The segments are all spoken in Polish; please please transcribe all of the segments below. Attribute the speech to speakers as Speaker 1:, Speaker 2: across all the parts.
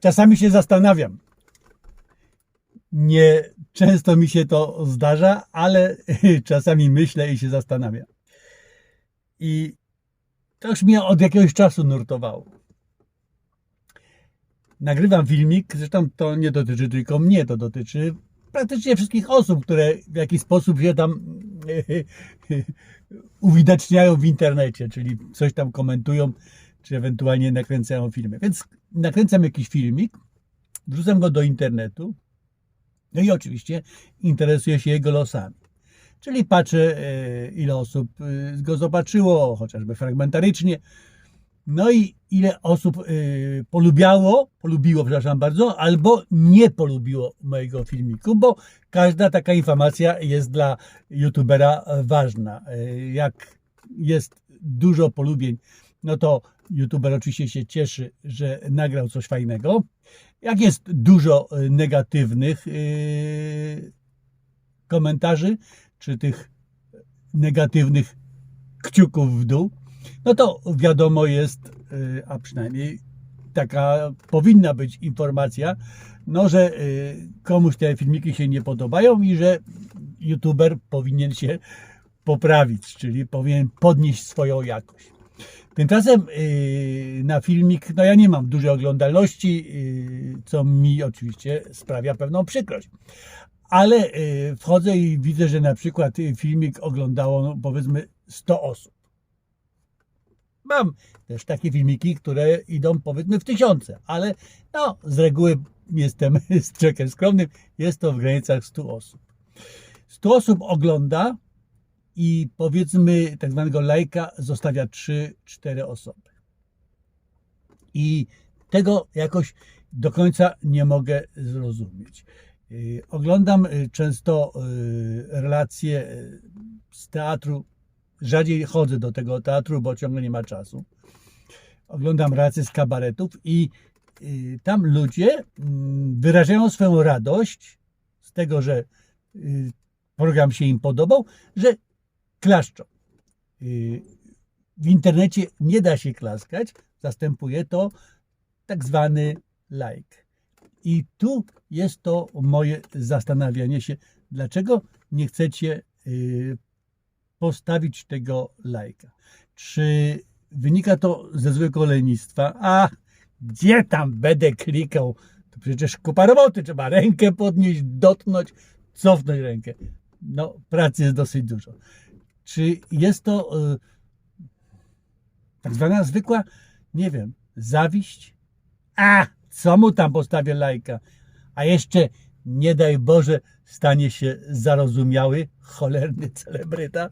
Speaker 1: czasami się zastanawiam. Nie często mi się to zdarza, ale czasami myślę i się zastanawiam. I to już mnie od jakiegoś czasu nurtowało. Nagrywam filmik, zresztą to nie dotyczy tylko mnie, to dotyczy praktycznie wszystkich osób, które w jakiś sposób się tam uwidaczniają w internecie, czyli coś tam komentują, czy ewentualnie nakręcają filmy. Więc nakręcam jakiś filmik, wrzucam go do internetu, no i oczywiście interesuję się jego losami. Czyli patrzę, e, ile osób e, go zobaczyło, chociażby fragmentarycznie. No i ile osób e, polubiało, polubiło, przepraszam bardzo, albo nie polubiło mojego filmiku, bo każda taka informacja jest dla youtubera ważna. Jak jest dużo polubień, no to youtuber oczywiście się cieszy, że nagrał coś fajnego. Jak jest dużo e, negatywnych e, komentarzy, czy tych negatywnych kciuków w dół, no to wiadomo jest, y, a przynajmniej taka powinna być informacja, no że y, komuś te filmiki się nie podobają i że youtuber powinien się poprawić, czyli powinien podnieść swoją jakość. Tymczasem y, na filmik, no ja nie mam dużej oglądalności, co mi oczywiście sprawia pewną przykrość ale y, wchodzę i widzę, że na przykład y, filmik oglądało no, powiedzmy 100 osób. Mam też takie filmiki, które idą powiedzmy w tysiące, ale no, z reguły jestem z skromnym, jest to w granicach 100 osób. 100 osób ogląda i powiedzmy tak zwanego lajka zostawia 3-4 osoby. I tego jakoś do końca nie mogę zrozumieć. Y, Oglądam y, często y, relacje z teatru. Rzadziej chodzę do tego teatru, bo ciągle nie ma czasu. Oglądam relacje z kabaretów i tam ludzie mm, wyrażają swoją radość z tego, że program się im podobał, że klaszczą. Y, W internecie nie da się klaskać, zastępuje to tak zwany like. I tu jest to moje zastanawianie się, dlaczego nie chcecie y, postawić tego lajka. Czy wynika to ze złego lenistwa? A gdzie tam będę klikał? To przecież kupa roboty, trzeba rękę podnieść, dotknąć, cofnąć rękę. No, pracy jest dosyć dużo. Czy jest to y, tak zwana zwykła, nie wiem, zawiść? A, co mu tam postawię lajka? A jeszcze, nie daj Boże, stanie się zarozumiały, cholerny celebryta.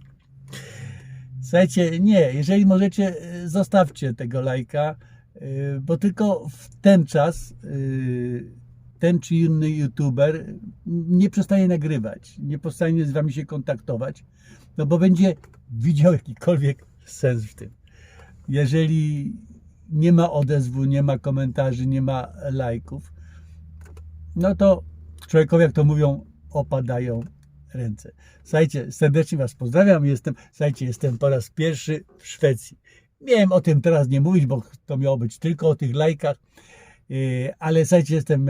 Speaker 1: Słuchajcie, nie, jeżeli możecie, y, zostawcie tego lajka, y, bo tylko w ten czas ten czy inny youtuber nie przestaje nagrywać, nie przestanie z wami się kontaktować, no bo będzie widział jakikolwiek sens w tym. Jeżeli nie ma odezwu, nie ma komentarzy, nie ma lajków, no to człowiekowi, jak to mówią, opadają ręce. Słuchajcie, serdecznie Was pozdrawiam. Jestem, słuchajcie, jestem po raz pierwszy w Szwecji. Miałem o tym teraz nie mówić, bo to miało być tylko o tych lajkach, Yy, ale słuchajcie, jestem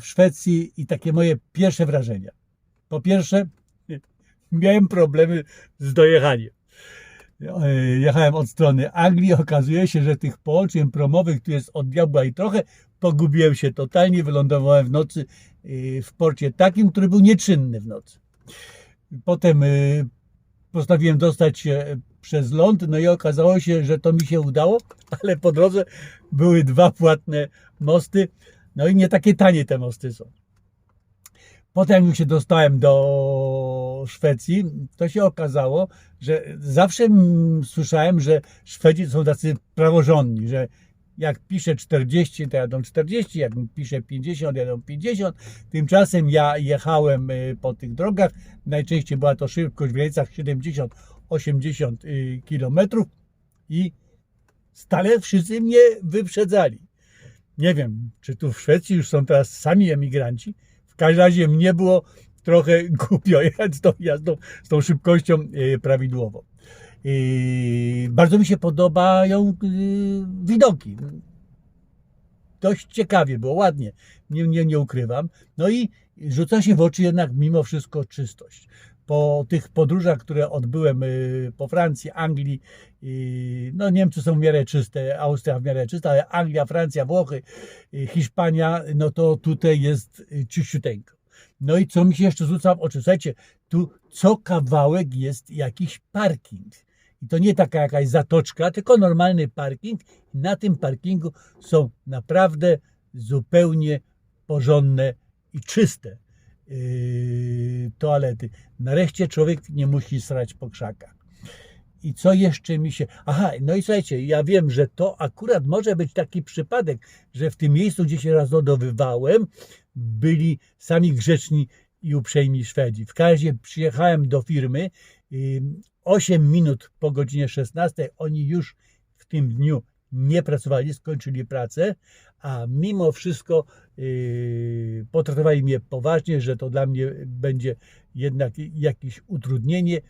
Speaker 1: w Szwecji i takie moje pierwsze wrażenia. Po pierwsze, miałem problemy z dojechaniem. Yy, Jechałem od strony Anglii, okazuje się, że tych połączeń promowych tu jest od diabła i trochę. Pogubiłem się totalnie, wylądowałem w nocy yy, w porcie takim, który był nieczynny w nocy. Potem yy, postanowiłem dostać się przez ląd, no i okazało się, że to mi się udało, ale po drodze były dwa płatne mosty, no i nie takie tanie te mosty są. Potem jak się dostałem do Szwecji, to się okazało, że zawsze słyszałem, że Szwedzi są tacy praworządni, że jak pisze 40, to jadą 40, jak pisze 50, jadą 50. Tymczasem ja jechałem y, po tych drogach, najczęściej była to szybkość w granicach 70-80 y, km i stale wszyscy mnie wyprzedzali. Nie wiem, czy tu w Szwecji już są teraz sami emigranci. W każdym razie mnie było trochę głupio jechać z tą jazdą, z tą szybkością y, prawidłową. Y, Bardzo mi się podobają y, widoki. dość ciekawie było, ładnie, nie, nie, nie ukrywam. No i rzuca się w oczy jednak mimo wszystko czystość. Po tych podróżach, które odbyłem po Francji, Anglii, no Niemcy są w miarę czyste, Austria w miarę czysta, ale Anglia, Francja, Włochy, Hiszpania, no to tutaj jest czyściuteńko. No i co mi się jeszcze rzuca w oczy? Słuchajcie, tu co kawałek jest jakiś parking. I to nie taka jakaś zatoczka, tylko normalny parking. Na tym parkingu są naprawdę zupełnie porządne i czyste yy, toalety. Nareszcie człowiek nie musi srać po krzakach. I co jeszcze mi się. Aha, no i słuchajcie, ja wiem, że to akurat może być taki przypadek, że w tym miejscu, gdzie się rozlodowywałem, byli sami grzeczni i uprzejmi Szwedzi. W razie przyjechałem do firmy. yy, 8 minut po godzinie 16 oni już w tym dniu nie pracowali, skończyli pracę, a mimo wszystko yy, potraktowali mnie poważnie, że to dla mnie będzie jednak jakieś utrudnienie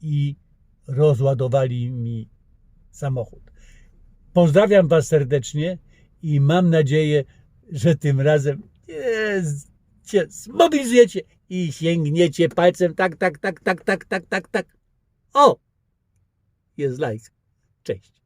Speaker 1: i rozładowali mi samochód. Pozdrawiam Was serdecznie i mam nadzieję, że tym razem cię zmobilizujecie i sięgniecie palcem tak, tak, tak, tak, tak, tak, tak, tak. O! Jest like. Cześć.